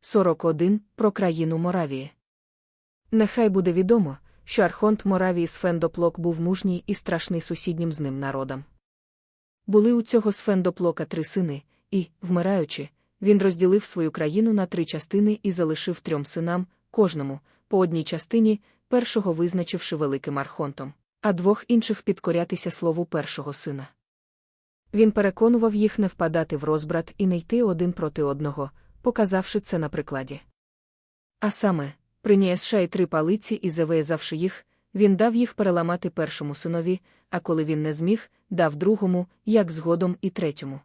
41. Про країну Моравії. Нехай буде відомо, що Архонт Моравії Сфендоплок був мужній і страшний сусіднім з ним народом. Були у цього Сфендоплока три сини, і, вмираючи, він розділив свою країну на три частини і залишив трьом синам, кожному, по одній частині, першого визначивши великим архонтом, а двох інших підкорятися слову першого сина. Він переконував їх не впадати в розбрат і не йти один проти одного, показавши це на прикладі. А саме, принісши три палиці і завиязавши їх, він дав їх переламати першому синові, а коли він не зміг, дав другому, як згодом і третьому.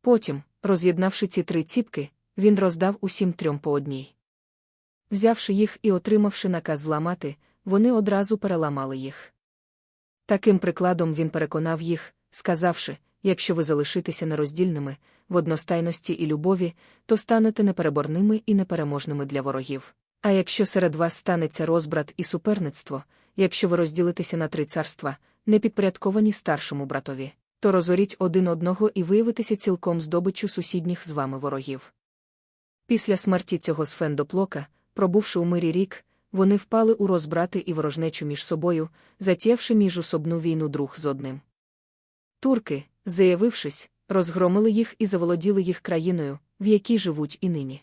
Потім, роз'єднавши ці три ціпки, він роздав усім трьом по одній. Взявши їх і отримавши наказ зламати, вони одразу переламали їх. Таким прикладом він переконав їх, сказавши, якщо ви залишитеся нероздільними, в одностайності і любові, то станете непереборними і непереможними для ворогів. А якщо серед вас станеться розбрат і суперництво, якщо ви розділитеся на три царства, не підпорядковані старшому братові, то розоріть один одного і виявитеся цілком здобиччю сусідніх з вами ворогів. Після смерті цього Сфендоплока, пробувши у мирі рік, вони впали у розбрати і ворожнечу між собою, затєвши міжособну війну друг з одним. Турки, заявившись, розгромили їх і заволоділи їх країною, в якій живуть і нині.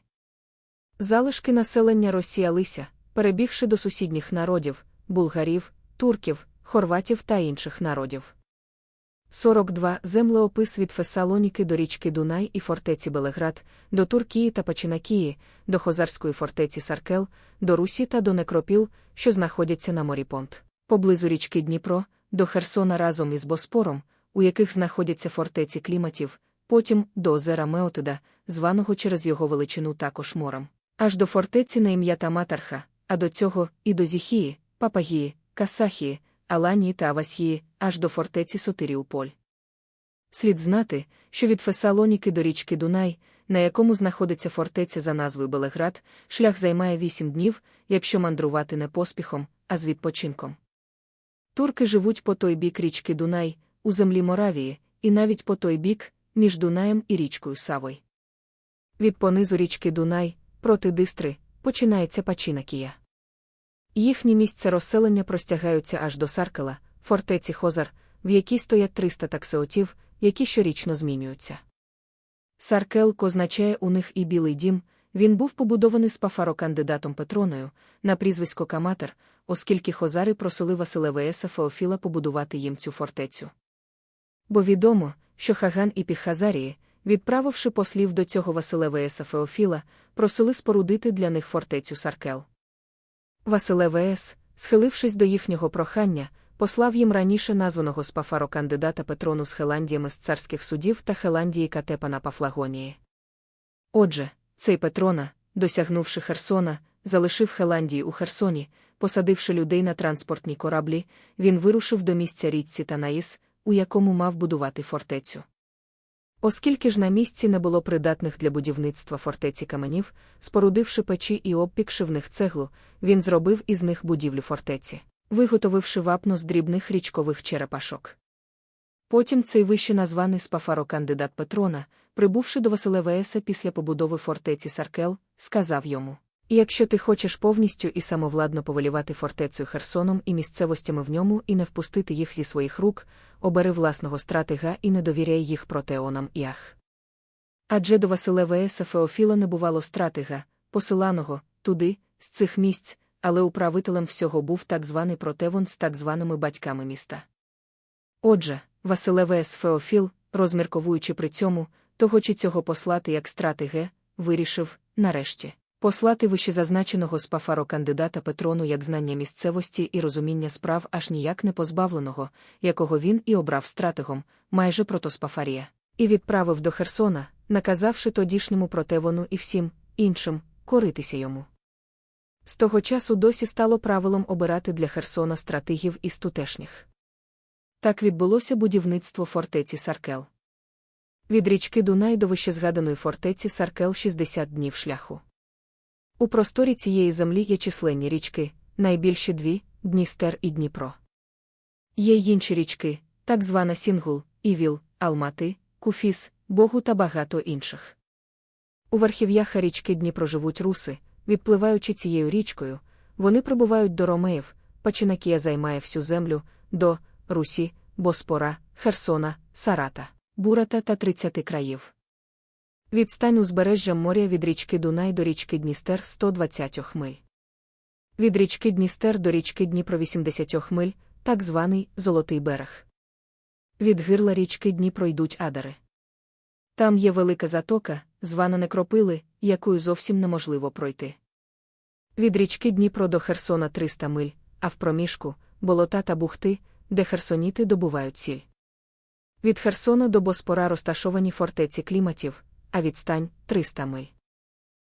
Залишки населення розсіялися, перебігши до сусідніх народів булгарів, турків, хорватів та інших народів. 42. Землеопис від Фесалоніки до річки Дунай і фортеці Белеград, до Туркії та Пачинакії, до Хозарської фортеці Саркел, до Русі та до Некропіл, що знаходяться на морі Понт, поблизу річки Дніпро, до Херсона разом із Боспором, у яких знаходяться фортеці кліматів, потім до озера Меотида, званого через його величину також морем, аж до фортеці на ім'я Таматарха, а до цього і до Зіхії, Папагії, Касахії, Аланії та Авасії, аж до фортеці Сотиріуполь. Слід знати, що від Фесалоніки до річки Дунай, на якому знаходиться фортеця за назвою Белеград, шлях займає вісім днів, якщо мандрувати не поспіхом, а з відпочинком. Турки живуть по той бік річки Дунай, у землі Моравії, і навіть по той бік, між Дунаєм і річкою Савой. Від понизу річки Дунай, проти Дистри, починається Пачинакія. Їхні місця розселення простягаються аж до Саркела, фортеці Хозар, в якій стоять 300 таксеотів, які щорічно змінюються. Саркел означає у них і білий дім, він був побудований спафарокандидатом Петроною, на прізвисько Каматер, оскільки Хозари просили Василевееса Феофіла побудувати їм цю фортецю. Бо відомо, що Хаган і Піххазарії, відправивши послів до цього Василевееса Феофіла, просили спорудити для них фортецю Саркел. Василевеес, схилившись до їхнього прохання, послав їм раніше названого спафаро кандидата Петрону з Хеландіями з царських судів та Хеландії Катепа на Пафлагонії. Отже, цей Петрона, досягнувши Херсона, залишив Хеландії у Херсоні, посадивши людей на транспортні кораблі, він вирушив до місця річці Танаїс, у якому мав будувати фортецю. Оскільки ж на місці не було придатних для будівництва фортеці каменів, спорудивши печі і обпікши в них цеглу, він зробив із них будівлю фортеці, виготовивши вапно з дрібних річкових черепашок. Потім цей вище названий спафарокандидат Петрона, прибувши до Василевееса після побудови фортеці Саркел, сказав йому і якщо ти хочеш повністю і самовладно повелівати фортецею Херсоном і місцевостями в ньому і не впустити їх зі своїх рук, обери власного стратега і не довіряй їх протеонам і ах. Адже до Василевееса Феофіла не бувало стратега, посиланого, туди, з цих місць, але управителем всього був так званий протевон з так званими батьками міста. Отже, Василевеес Феофіл, розмірковуючи при цьому, того чи цього послати як стратеге, вирішив, нарешті. Послати вищезазначеного спафаро кандидата Петрону як знання місцевості і розуміння справ аж ніяк не позбавленого, якого він і обрав стратегом, майже протоспафарія, і відправив до Херсона, наказавши тодішньому протевону і всім іншим коритися йому. З того часу досі стало правилом обирати для Херсона стратегів із тутешніх. Так відбулося будівництво фортеці Саркел. Від річки Дунай до вищезгаданої фортеці Саркел 60 днів шляху. У просторі цієї землі є численні річки, найбільші дві Дністер і Дніпро. Є й інші річки, так звана Сінгул, Івіл, Алмати, Куфіс, Богу та багато інших. У верхів'ях річки Дніпро живуть руси, відпливаючи цією річкою, вони прибувають до Ромеїв, Пачинакія займає всю землю, до Русі, Боспора, Херсона, Сарата, Бурата та 30 країв. Відстань узбережжям моря від річки Дунай до річки Дністер 120 миль. Від річки Дністер до річки Дніпро 80 миль, так званий Золотий берег. Від гирла річки Дніпро йдуть адари. Там є велика затока, звана Некропили, якою зовсім неможливо пройти. Від річки Дніпро до Херсона 300 миль, а в проміжку болота та бухти, де херсоніти добувають сіль. Від Херсона до Боспора розташовані фортеці кліматів, а відстань 300 миль.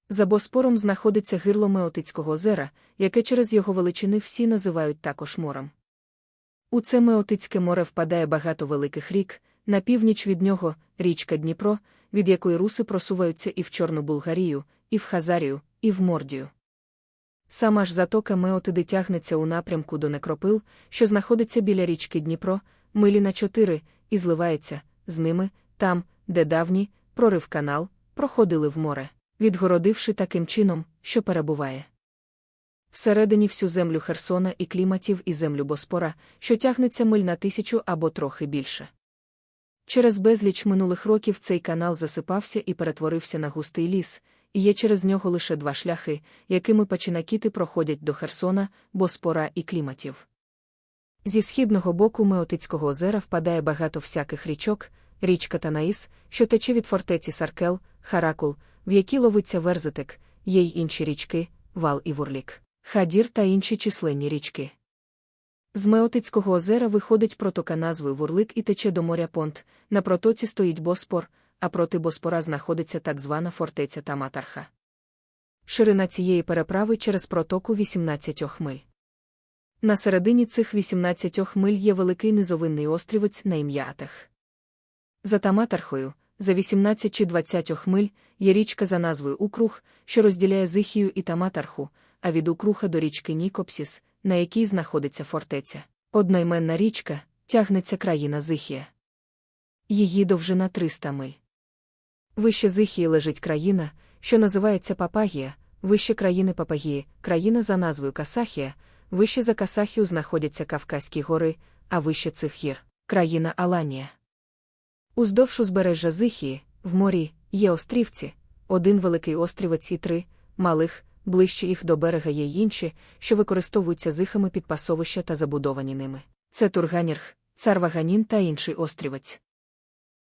За Боспором знаходиться гирло Меотицького озера, яке через його величини всі називають також морем. У це Меотицьке море впадає багато великих рік, на північ від нього річка Дніпро, від якої руси просуваються і в Чорну Булгарію, і в Хазарію, і в Мордію. Сама ж затока Меотиди тягнеться у напрямку до Некропил, що знаходиться біля річки Дніпро, милі на чотири, і зливається з ними, там, де давні, прорив канал, проходили в море, відгородивши таким чином, що перебуває. Всередині всю землю Херсона і кліматів і землю Боспора, що тягнеться миль на тисячу або трохи більше. Через безліч минулих років цей канал засипався і перетворився на густий ліс, і є через нього лише два шляхи, якими пачинакіти проходять до Херсона, Боспора і кліматів. Зі східного боку Меотицького озера впадає багато всяких річок, річка Танаїс, що тече від фортеці Саркел, Харакул, в якій ловиться верзитик, є й інші річки, Вал і Вурлік, Хадір та інші численні річки. З Меотицького озера виходить протока назвою Вурлик і тече до моря Понт, на протоці стоїть Боспор, а проти Боспора знаходиться так звана фортеця Таматарха. Ширина цієї переправи через протоку 18 миль. На середині цих 18 миль є великий низовинний острівець на ім'я Атех. За Таматархою, за 18 чи 20 миль, є річка за назвою Укрух, що розділяє Зихію і Таматарху, а від Укруха до річки Нікопсіс, на якій знаходиться фортеця. Одноіменна річка тягнеться країна Зихія. Її довжина 300 миль. Вище Зихії лежить країна, що називається Папагія, вище країни Папагії, країна за назвою Касахія, вище за Касахію знаходяться Кавказькі гори, а вище цих гір країна Аланія. Уздовж узбережжя Зихії, в морі, є острівці, один великий острівець і три, малих, ближче їх до берега є інші, що використовуються зихами під пасовища та забудовані ними. Це Турганірх, Царваганін та інший острівець.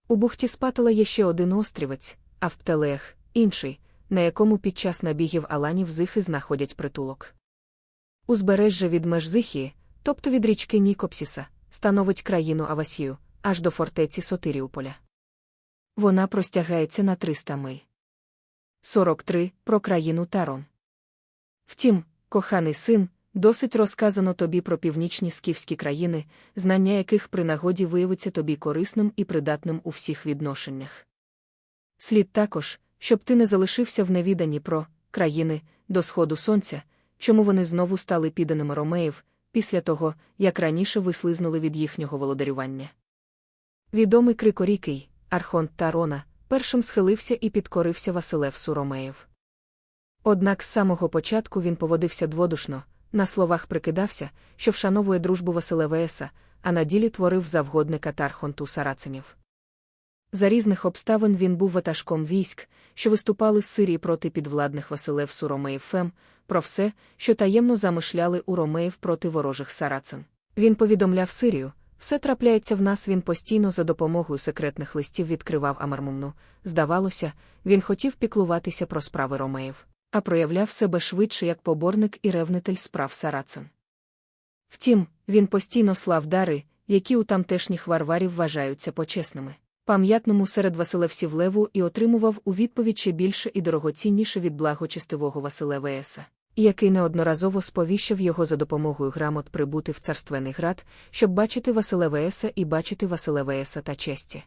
У бухті Спатала є ще один острівець, а в Птелеях інший, на якому під час набігів аланів зихи знаходять притулок. Узбережжя від меж Зихії, тобто від річки Нікопсіса, становить країну Авасію, аж до фортеці Сотиріуполя. Вона простягається на 300 миль. 43. Про країну Тарон. Втім, коханий син, досить розказано тобі про північні скіфські країни, знання яких при нагоді виявиться тобі корисним і придатним у всіх відношеннях. Слід також, щоб ти не залишився в невіданні про країни до сходу сонця, чому вони знову стали підданими ромеїв, після того, як раніше вислизнули від їхнього володарювання. Відомий крикорікий, Архонт Тарона, першим схилився і підкорився Василевсу Ромеїв. Однак з самого початку він поводився дводушно, на словах прикидався, що вшановує дружбу Василевеса, а на ділі творив завгодника Тархонту Сарацинів. За різних обставин він був ватажком військ, що виступали з Сирії проти підвладних Василевсу Ромеїв Фем, про все, що таємно замишляли у Ромеїв проти ворожих сарацин. Він повідомляв Сирію, все трапляється в нас він постійно за допомогою секретних листів відкривав Амармумну. Здавалося, він хотів піклуватися про справи Ромеїв а проявляв себе швидше як поборник і ревнитель справ Сарацин. Втім, він постійно слав дари, які у тамтешніх варварів вважаються почесними. Пам'ятному серед Василевсів Леву і отримував у відповідь ще більше і дорогоцінніше від благочестивого Василева Еса, який неодноразово сповіщав його за допомогою грамот прибути в царственний град, щоб бачити Василева Еса і бачити Василева Еса та честі.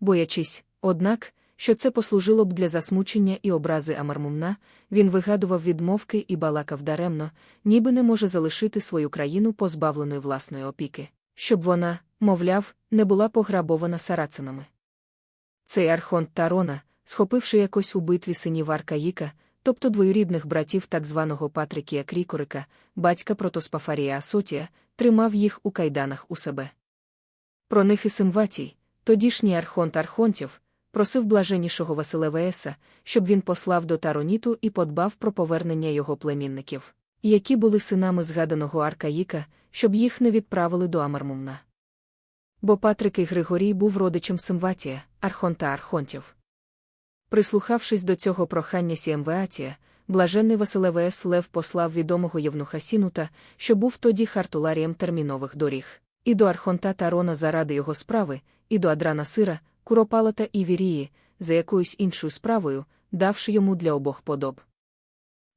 Боячись, однак, що це послужило б для засмучення і образи Амармумна, він вигадував відмовки і балакав даремно, ніби не може залишити свою країну позбавленою власної опіки, щоб вона, мовляв, не була пограбована сарацинами. Цей архонт Тарона, схопивши якось у битві синів Аркаїка, тобто двоюрідних братів так званого Патрикія Крікорика, батька Протоспафарія Асотія, тримав їх у кайданах у себе. Про них і Симватій, тодішній архонт Архонтів, просив блаженнішого Василевееса, щоб він послав до Тароніту і подбав про повернення його племінників, які були синами згаданого Аркаїка, щоб їх не відправили до Амармумна. Бо Патрик і Григорій був родичем Симватія, архонта Архонтів. Прислухавшись до цього прохання Сіемвеатія, блаженний Василевес Лев послав відомого Євнуха Сінута, що був тоді хартуларієм термінових доріг, і до Архонта Тарона заради його справи, і до Адрана Сира, Куропалата і Вірії, за якоюсь іншою справою, давши йому для обох подоб.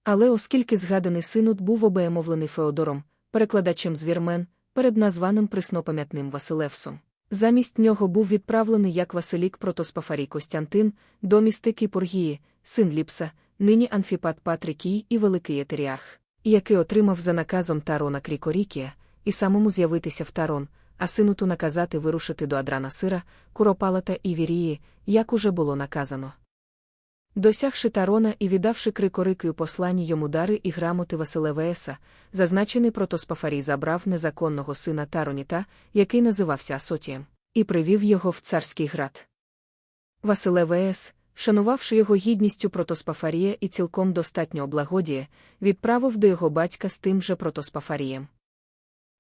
Але оскільки згаданий синут був обеємовлений Феодором, перекладачем з вірмен, перед названим приснопам'ятним Василевсом. Замість нього був відправлений як Василік Протоспафарій Костянтин, до містики Пургії, син Ліпса, нині Анфіпат Патрикій і Великий Етеріарх, який отримав за наказом Тарона Крікорікія, і самому з'явитися в Тарон, а синуту наказати вирушити до Адрана Сира, Куропалата і Вірії, як уже було наказано. Досягши Тарона і віддавши крикорикою посланні йому дари і грамоти Василевееса, зазначений протоспафарій забрав незаконного сина Тароніта, який називався Асотієм, і привів його в царський град. Василевеес, шанувавши його гідністю протоспафарія і цілком достатньо облагодіє, відправив до його батька з тим же протоспафарієм.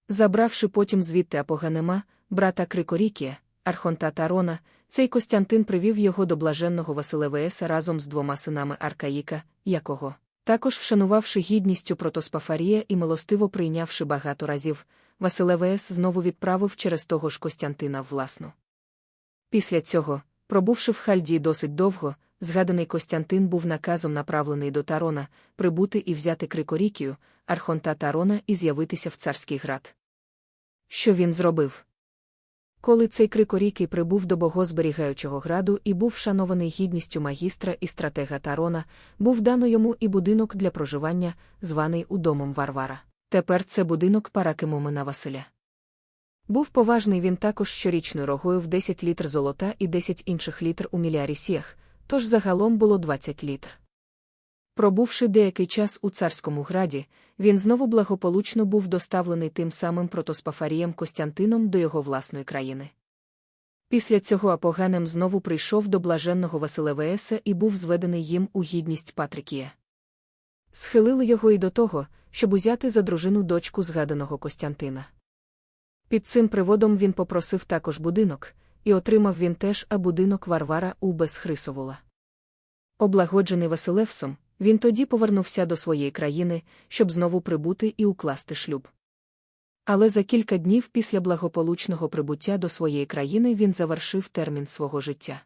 Забравши потім звідти Апоганема, брата Крикорікія, архонта Тарона, цей Костянтин привів його до блаженного Василевееса разом з двома синами Аркаїка, якого, також вшанувавши гідністю протоспафарія і милостиво прийнявши багато разів, Василевеес знову відправив через того ж Костянтина власну. Після цього, пробувши в Хальдії досить довго, згаданий Костянтин був наказом направлений до Тарона, прибути і взяти Крикорікію, архонта Тарона і з'явитися в царський град. Що він зробив? Коли цей крикорікий прибув до богозберігаючого граду і був шанований гідністю магістра і стратега Тарона, був дано йому і будинок для проживання, званий удомом Варвара. Тепер це будинок Паракимомина Василя. Був поважний він також щорічною рогою в 10 літр золота і 10 інших літр у мілярісіях, тож загалом було 20 літр. Пробувши деякий час у царському граді, він знову благополучно був доставлений тим самим протоспафарієм Костянтином до його власної країни. Після цього Апоганем знову прийшов до блаженного Василевееса і був зведений їм у гідність Патрикія. Схилили його і до того, щоб узяти за дружину дочку згаданого Костянтина. Під цим приводом він попросив також будинок, і отримав він теж а будинок Варвара у Безхрисовула. Облагоджений Василевсом, він тоді повернувся до своєї країни, щоб знову прибути і укласти шлюб. Але за кілька днів після благополучного прибуття до своєї країни він завершив термін свого життя.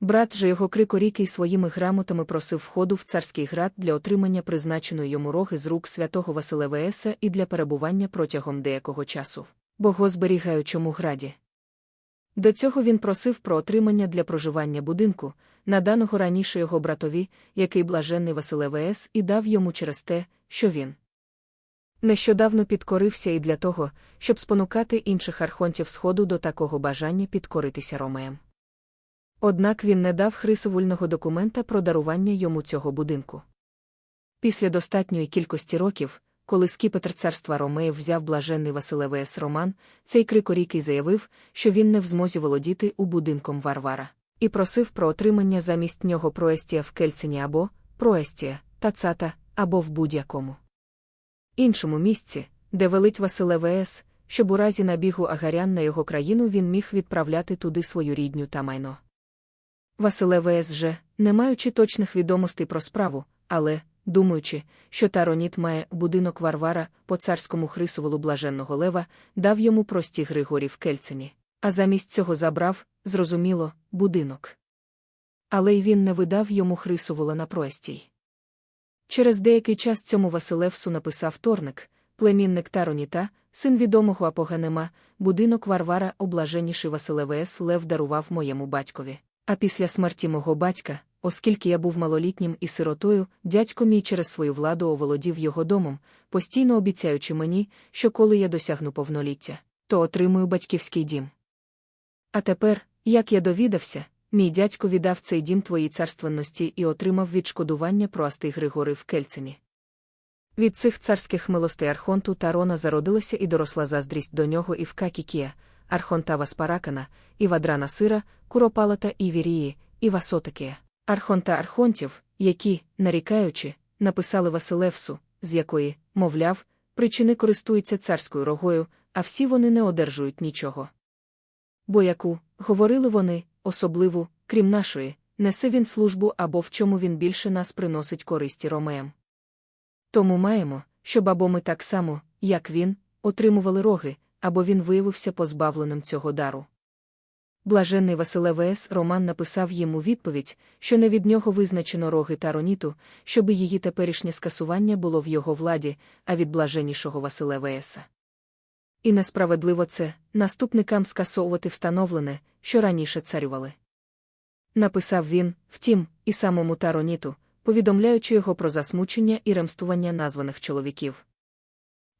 Брат же його крикорікий своїми грамотами просив входу в царський град для отримання призначеної йому роги з рук святого Василевееса і для перебування протягом деякого часу, богозберігаючому граді. До цього він просив про отримання для проживання будинку, наданого раніше його братові, який блаженний Василевес і дав йому через те, що він нещодавно підкорився і для того, щоб спонукати інших архонтів Сходу до такого бажання підкоритися Ромеєм. Однак він не дав хрисовульного документа про дарування йому цього будинку. Після достатньої кількості років, коли скіпетр царства Ромеїв взяв блаженний Василевес Роман, цей крикорікий заявив, що він не в змозі володіти у будинком Варвара, і просив про отримання замість нього проестія в Кельцині або проестія, тацата, або в будь-якому іншому місці, де велить Василевес, щоб у разі набігу агарян на його країну він міг відправляти туди свою рідню та майно. Василевес же, не маючи точних відомостей про справу, але, думаючи, що Тароніт має будинок Варвара по царському хрисоволу блаженного лева, дав йому прості Григорі в Кельцині, а замість цього забрав, зрозуміло, будинок. Але й він не видав йому хрисовола на простій. Через деякий час цьому Василевсу написав Торник, племінник Тароніта, син відомого Апоганема, будинок Варвара облаженіший Василевес Лев дарував моєму батькові. А після смерті мого батька, Оскільки я був малолітнім і сиротою, дядько мій через свою владу оволодів його домом, постійно обіцяючи мені, що коли я досягну повноліття, то отримую батьківський дім. А тепер, як я довідався, мій дядько віддав цей дім твоїй царственності і отримав відшкодування простий Григори в Кельцині. Від цих царських милостей Архонту Тарона зародилася і доросла заздрість до нього і в Какікія, Архонта Васпаракана, і Вадрана Сира, Куропалата і Вірії, і Васотикія. Архонта Архонтів, які, нарікаючи, написали Василевсу, з якої, мовляв, причини користуються царською рогою, а всі вони не одержують нічого. Бо яку, говорили вони, особливу, крім нашої, несе він службу або в чому він більше нас приносить користі ромеям. Тому маємо, щоб або ми так само, як він, отримували роги, або він виявився позбавленим цього дару. Блаженний Василе В.С. Роман написав йому відповідь, що не від нього визначено роги Тароніту, щоби її теперішнє скасування було в його владі, а від блаженнішого Василе В.С. І несправедливо це наступникам скасовувати встановлене, що раніше царювали. Написав він, втім, і самому Тароніту, повідомляючи його про засмучення і ремствування названих чоловіків.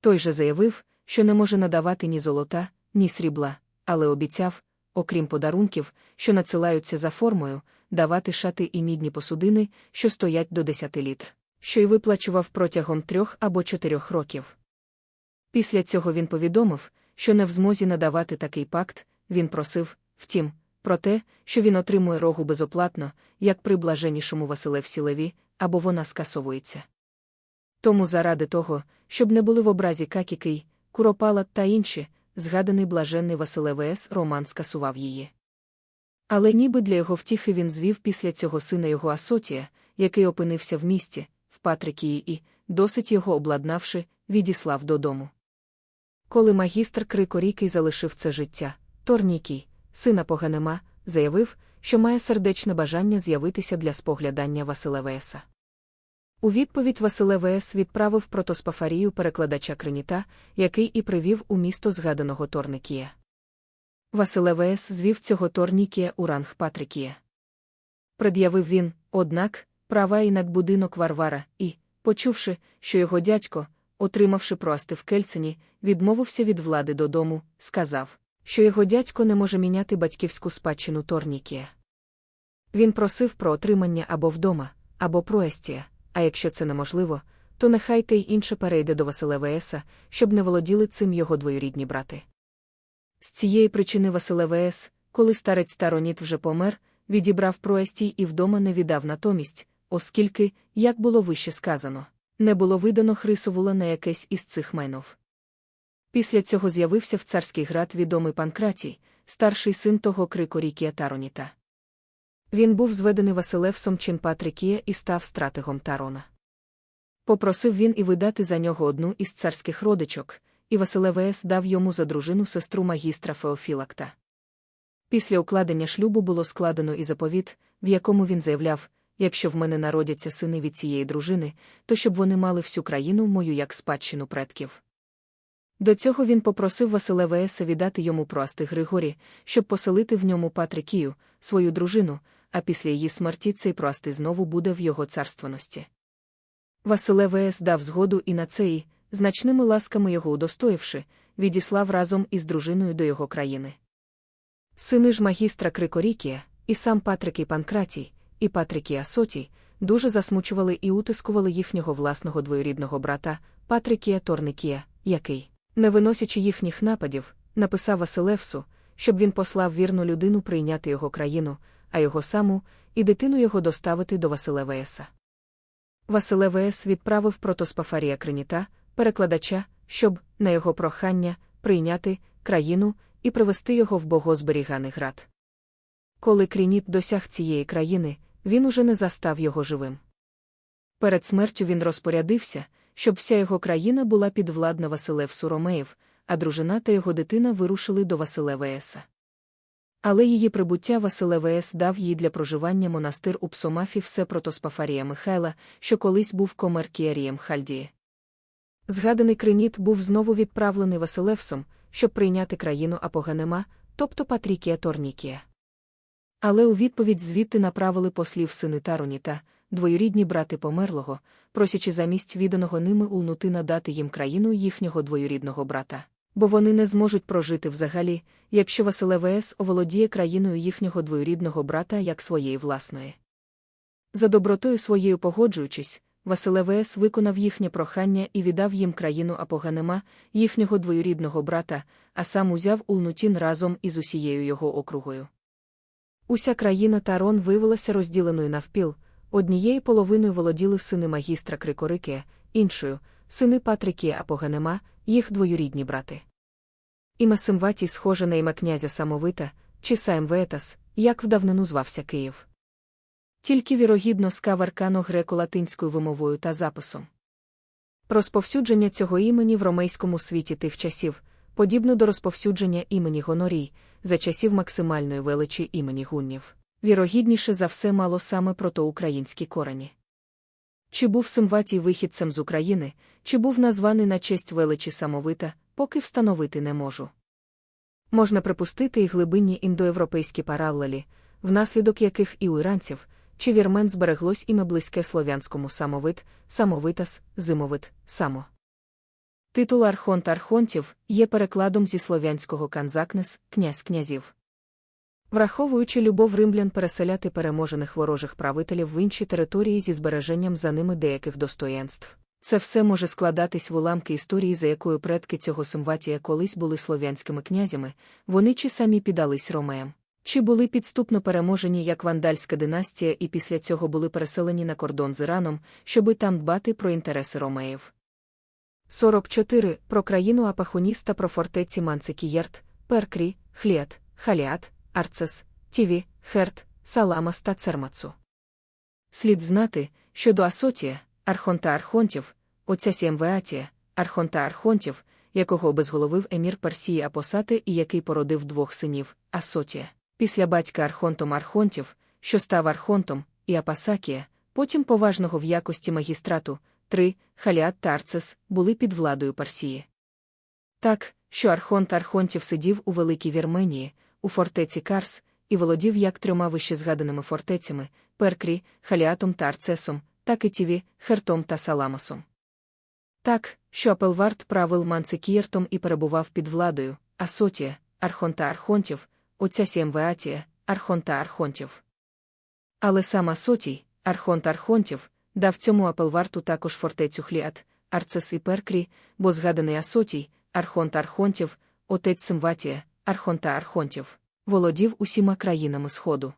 Той же заявив, що не може надавати ні золота, ні срібла, але обіцяв, окрім подарунків, що надсилаються за формою, давати шати і мідні посудини, що стоять до 10 літр, що й виплачував протягом трьох або чотирьох років. Після цього він повідомив, що не в змозі надавати такий пакт, він просив, втім, про те, що він отримує рогу безоплатно, як при блаженнішому Василевсі Леві, або вона скасовується. Тому заради того, щоб не були в образі Какікий, Куропала та інші, згаданий блаженний Василе В.С. Роман скасував її. Але ніби для його втіхи він звів після цього сина його Асотія, який опинився в місті, в Патрикії і, досить його обладнавши, відіслав додому. Коли магістр Крикорікий залишив це життя, Торнікій, сина Поганема, заявив, що має сердечне бажання з'явитися для споглядання Василе В.С. У відповідь Василе В.С. відправив протоспафарію перекладача Криніта, який і привів у місто згаданого Торникія. Василе В.С. звів цього Торнікія у ранг Патрикія. Пред'явив він, однак, права і над будинок Варвара, і, почувши, що його дядько, отримавши прости в Кельцині, відмовився від влади додому, сказав, що його дядько не може міняти батьківську спадщину Торнікія. Він просив про отримання або вдома, або проестія а якщо це неможливо, то нехай те й інше перейде до Василе В.С., щоб не володіли цим його двоюрідні брати. З цієї причини Василе В.С., коли старець Тароніт вже помер, відібрав проестій і вдома не віддав натомість, оскільки, як було вище сказано, не було видано Хрисовула на якесь із цих майнов. Після цього з'явився в царський град відомий Панкратій, старший син того крикорікія Тароніта. Він був зведений Василевсом чин Патрикія і став стратегом Тарона. Попросив він і видати за нього одну із царських родичок, і Василевес дав йому за дружину сестру магістра Феофілакта. Після укладення шлюбу було складено і заповіт, в якому він заявляв якщо в мене народяться сини від цієї дружини, то щоб вони мали всю країну мою як спадщину предків. До цього він попросив Василе Вееса віддати йому прости Григорі, щоб поселити в ньому Патрикію, свою дружину, а після її смерті цей простий знову буде в його царственності. Василе В.С. дав згоду і на це і, значними ласками його удостоївши, відіслав разом із дружиною до його країни. Сини ж магістра Крикорікія, і сам Патрик і Панкратій, і Патрикія Сотій, дуже засмучували і утискували їхнього власного двоюрідного брата, Патрикія Торникія, який, не виносячи їхніх нападів, написав Василевсу, щоб він послав вірну людину прийняти його країну, а його саму, і дитину його доставити до Василе В.С. Василе В.С. відправив протоспафарія Криніта, перекладача, щоб, на його прохання, прийняти країну і привести його в богозберіганий град. Коли Крініт досяг цієї країни, він уже не застав його живим. Перед смертю він розпорядився, щоб вся його країна була підвладна Василевсу Ромеїв, а дружина та його дитина вирушили до Василе В.С. Але її прибуття Василе В.С. дав їй для проживання монастир у Псомафі все протоспафарія Михайла, що колись був комеркіарієм Хальдії. Згаданий Криніт був знову відправлений Василевсом, щоб прийняти країну Апоганема, тобто Патрікія Торнікія. Але у відповідь звідти направили послів сини Тароніта, двоюрідні брати померлого, просячи замість відданого ними улнути надати їм країну їхнього двоюрідного брата, бо вони не зможуть прожити взагалі, якщо Василевес оволодіє країною їхнього двоюрідного брата як своєї власної. За добротою своєю погоджуючись, Василевес виконав їхнє прохання і віддав їм країну Апоганема, їхнього двоюрідного брата, а сам узяв Улнутін разом із усією його округою. Уся країна Тарон виявилася розділеною навпіл, однією половиною володіли сини магістра Крикорикія, іншою сини Патрикія Апоганема, їх двоюрідні брати. Іме Симватій схоже на ім'я князя Самовита, чи Саемветас, як в давнину звався Київ. Тільки вірогідно скаверкано греко-латинською вимовою та записом. Розповсюдження цього імені в ромейському світі тих часів, подібно до розповсюдження імені Гонорій, за часів максимальної величі імені гуннів, вірогідніше за все мало саме протоукраїнські корені. Чи був Симватій вихідцем з України, чи був названий на честь величі самовита, поки встановити не можу. Можна припустити і глибинні індоєвропейські паралелі, внаслідок яких і у іранців, чи вірмен збереглось іме близьке слов'янському самовит, самовитас, зимовит, само. Титул Архонт Архонтів є перекладом зі слов'янського канзакнес, князь князів. Враховуючи любов римлян переселяти переможених ворожих правителів в інші території зі збереженням за ними деяких достоєнств. Це все може складатись в уламки історії, за якою предки цього Симватія колись були слов'янськими князями, вони чи самі піддались ромеям, чи були підступно переможені як вандальська династія і після цього були переселені на кордон з Іраном, щоби там дбати про інтереси ромеїв. 44. Про країну Апахуніс та про фортеці Манцикієрт, Перкрі, Хліат, Халіат, Арцес, Тіві, Херт, Саламас та Цермацу. Слід знати, що до Асотія, Архонта Архонтів, отця Сіемвеатія, Архонта Архонтів, якого обезголовив емір Персії Апосати і який породив двох синів, Асотія, після батька Архонтом Архонтів, що став Архонтом, і Апасакія, потім поважного в якості магістрату, три, Халіат та Арцес, були під владою Парсії. Так, що Архонт Архонтів сидів у Великій Вірменії, у фортеці Карс, і володів як трьома вище згаданими фортецями Перкрі, Халіатом та Арцесом, так і Тіві, Хертом та Саламосом. Так, що Апелвард правил Манцикієртом і перебував під владою, Асотія, Архонта Архонтів, отця Сіемвеатія, Архонта Архонтів. Але сам Асотій, Архонт Архонтів, дав цьому Апелварту також фортецю Хліат, Арцес і Перкрі, бо згаданий Асотій, Архонт Архонтів, отець Симватія, Архонта Архонтів, володів усіма країнами Сходу.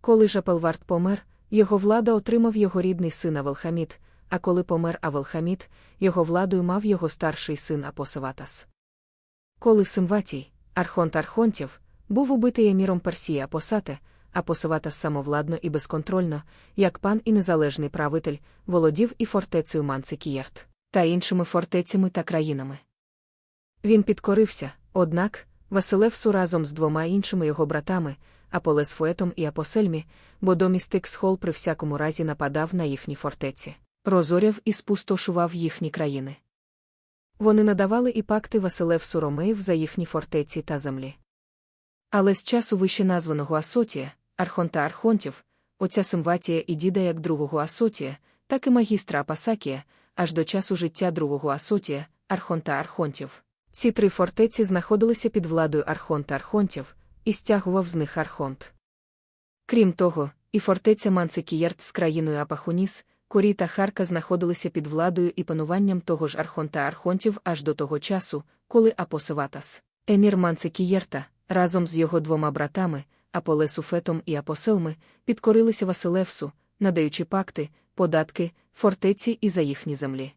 Коли ж Апелвард помер, його влада отримав його рідний син Авелхамід, а коли помер Авелхамід, його владою мав його старший син Апосаватас. Коли Симватій, Архонт Архонтів, був убитий еміром Персії Апосате, Апосаватас самовладно і безконтрольно, як пан і незалежний правитель, володів і фортецею Манцикієрт, та іншими фортецями та країнами. Він підкорився, однак, Василевсу разом з двома іншими його братами, Аполесфуетом і Апосельмі, бо домістик Схол при всякому разі нападав на їхні фортеці, розоряв і спустошував їхні країни. Вони надавали і пакти Василевсу Ромеїв за їхні фортеці та землі. Але з часу вище названого Асотія, Архонта Архонтів, оця Симватія і діда як другого Асотія, так і магістра Апасакія, аж до часу життя другого Асотія, Архонта Архонтів. Ці три фортеці знаходилися під владою Архонта Архонтів, і стягував з них Архонт. Крім того, і фортеця Манцикієрт з країною Апахуніс, Корі та Харка знаходилися під владою і пануванням того ж Архонта Архонтів аж до того часу, коли Апосеватас, емір Манцикієрта, разом з його двома братами, Аполесуфетом і Апоселми, підкорилися Василевсу, надаючи пакти, податки, фортеці і за їхні землі.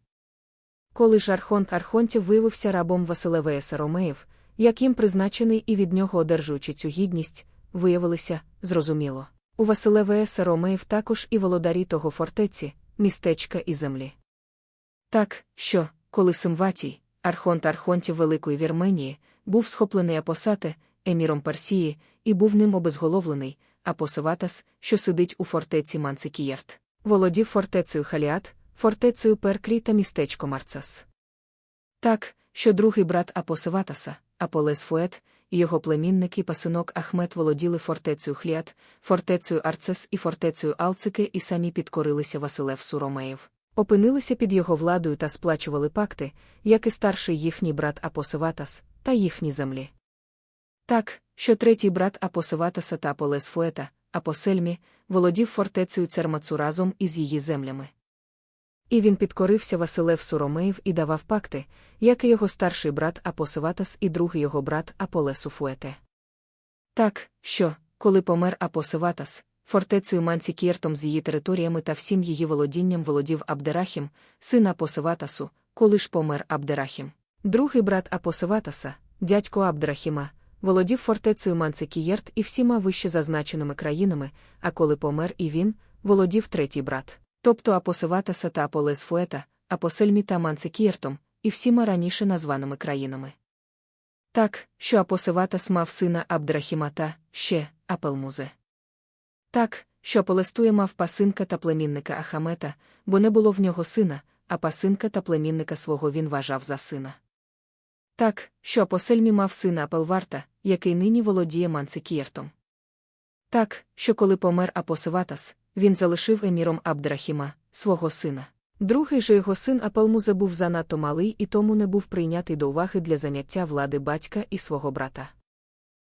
Коли ж Архонт Архонтів виявився рабом Василевеса Ромеїв, як їм призначений і від нього одержуючи цю гідність, виявилися, зрозуміло. У Василевеса Ромеїв також і володарі того фортеці, містечка і землі. Так, що, коли Симватій, Архонт Архонтів Великої Вірменії, був схоплений Апосате, еміром Парсії, і був ним обезголовлений, Апосаватас, що сидить у фортеці Манцикієрт, володів фортецею Халіат, фортецею Перкрі та містечком Арцас. Так, що другий брат Апосаватаса, Аполес Фует, і його племінник і пасинок Ахмет володіли фортецею Хліат, фортецею Арцес і фортецею Алцики і самі підкорилися Василевсу Ромеїв. опинилися під його владою та сплачували пакти, як і старший їхній брат Апосиватас, та їхні землі. Так, що третій брат Апосиватаса та Аполес Фуета, Апосельмі, володів фортецею Цермацу разом із її землями. І він підкорився Василев Суромеїв і давав пакти, як і його старший брат Апосиватас і другий його брат Аполесу Фуете. Так, що, коли помер Апосиватас, фортецею Манцікєртом з її територіями та всім її володінням володів Абдерахім, син Апосиватасу, коли ж помер Абдерахім. Другий брат Апосиватаса, дядько Абдрахіма, володів фортецею Манцикієрт і всіма вище зазначеними країнами, а коли помер і він, володів третій брат, тобто Апосиватаса та Аполес Фуета, Апосельмі та Манцикієртом, і всіма раніше названими країнами. Так, що Апосиватас мав сина Абдрахіма та, ще, Апелмузе. Так, що Аполестує мав пасинка та племінника Ахамета, бо не було в нього сина, а пасинка та племінника свого він вважав за сина. Так, що Апосельмі мав сина Апелварта, який нині володіє Манцикієртом. Так, що коли помер Апосиватас, він залишив еміром Абдрахіма, свого сина. Другий же його син Апелмузе був занадто малий і тому не був прийнятий до уваги для заняття влади батька і свого брата.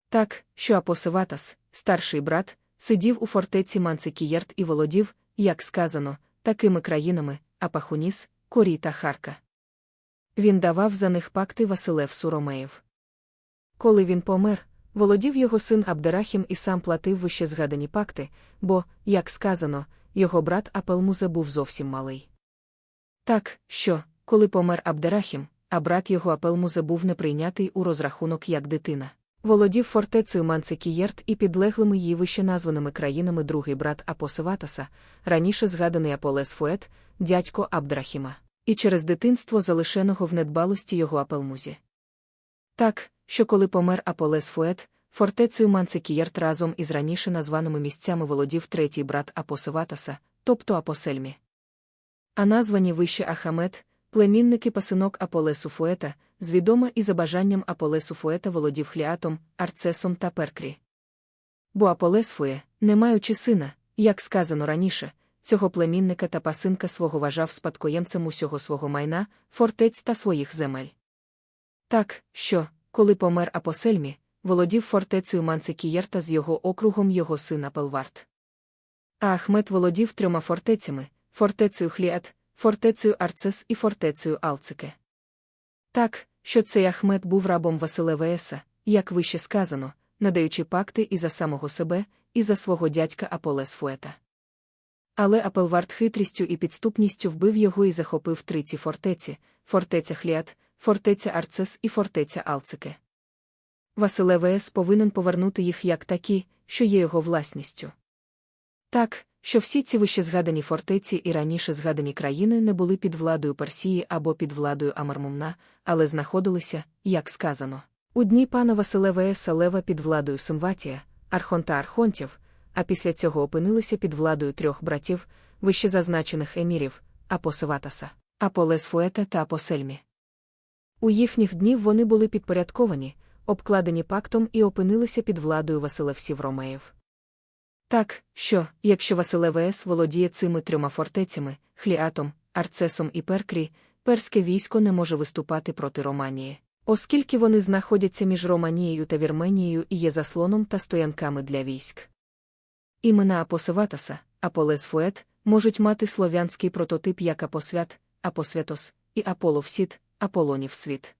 Так, що Апосиватас, старший брат, сидів у фортеці Манцикієрт і володів, як сказано, такими країнами Апахуніс, Корі та Харка. Він давав за них пакти Василев Суромеєв. Коли він помер, володів його син Абдерахім і сам платив вище згадані пакти, бо, як сказано, його брат Апелмузе був зовсім малий. Так, що, коли помер Абдерахім, а брат його Апелмузе був не прийнятий у розрахунок як дитина. Володів фортецею Манцикієрт і підлеглими її вище названими країнами другий брат Апосиватаса, раніше згаданий Аполес Фует, дядько Абдрахіма, і через дитинство залишеного в недбалості його Апелмузі. Так, що коли помер Аполес Фует, фортецею Манцикієрт разом із раніше названими місцями володів третій брат Апосиватаса, тобто Апосельмі. А названі вище Ахамет, племінники пасинок Аполесу Фуета, звідома і за бажанням Аполесу Фуета володів Хліатом, Арцесом та Перкрі. Бо Аполес Фуе, не маючи сина, як сказано раніше, цього племінника та пасинка свого вважав спадкоємцем усього свого майна, фортець та своїх земель. Так, що, коли помер Апосельмі, володів фортецею Манцикієрта з його округом його сина Пелварт. А Ахмет володів трьома фортецями фортецею Хліат, фортецею Арцес і фортецею Алцике. Так, що цей Ахмет був рабом Василевееса, як вище сказано, надаючи пакти і за самого себе, і за свого дядька Аполес Фуета. Але Апелвард хитрістю і підступністю вбив його і захопив три ці фортеці фортеця Хліат, фортеця Арцес і фортеця Алцике. Василевеес повинен повернути їх як такі, що є його власністю. Так, що всі ці вище згадані фортеці і раніше згадані країни не були під владою Персії або під владою Амармумна, але знаходилися, як сказано, у дні пана Василевееса Лева під владою Симватія, Архонта Архонтів, а після цього опинилися під владою трьох братів, вище зазначених емірів Апосиватаса, Аполес Фуета та Апосельмі. У їхніх днів вони були підпорядковані, обкладені пактом і опинилися під владою Василевсів Ромеїв. Так, що, якщо Василевес володіє цими трьома фортецями, Хліатом, Арцесом і Перкрі, перське військо не може виступати проти Романії, оскільки вони знаходяться між Романією та Вірменією і є заслоном та стоянками для військ. Імена Апосиватаса, Аполес Фует можуть мати слов'янський прототип як Апосвят, Апосвятос і Аполовсіт, Аполонів світ.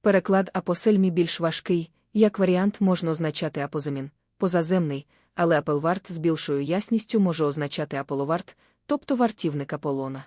Переклад Апосельмі більш важкий, як варіант можна означати апозамін, позаземний але апелварт з більшою ясністю може означати аполоварт, тобто вартівник Аполлона.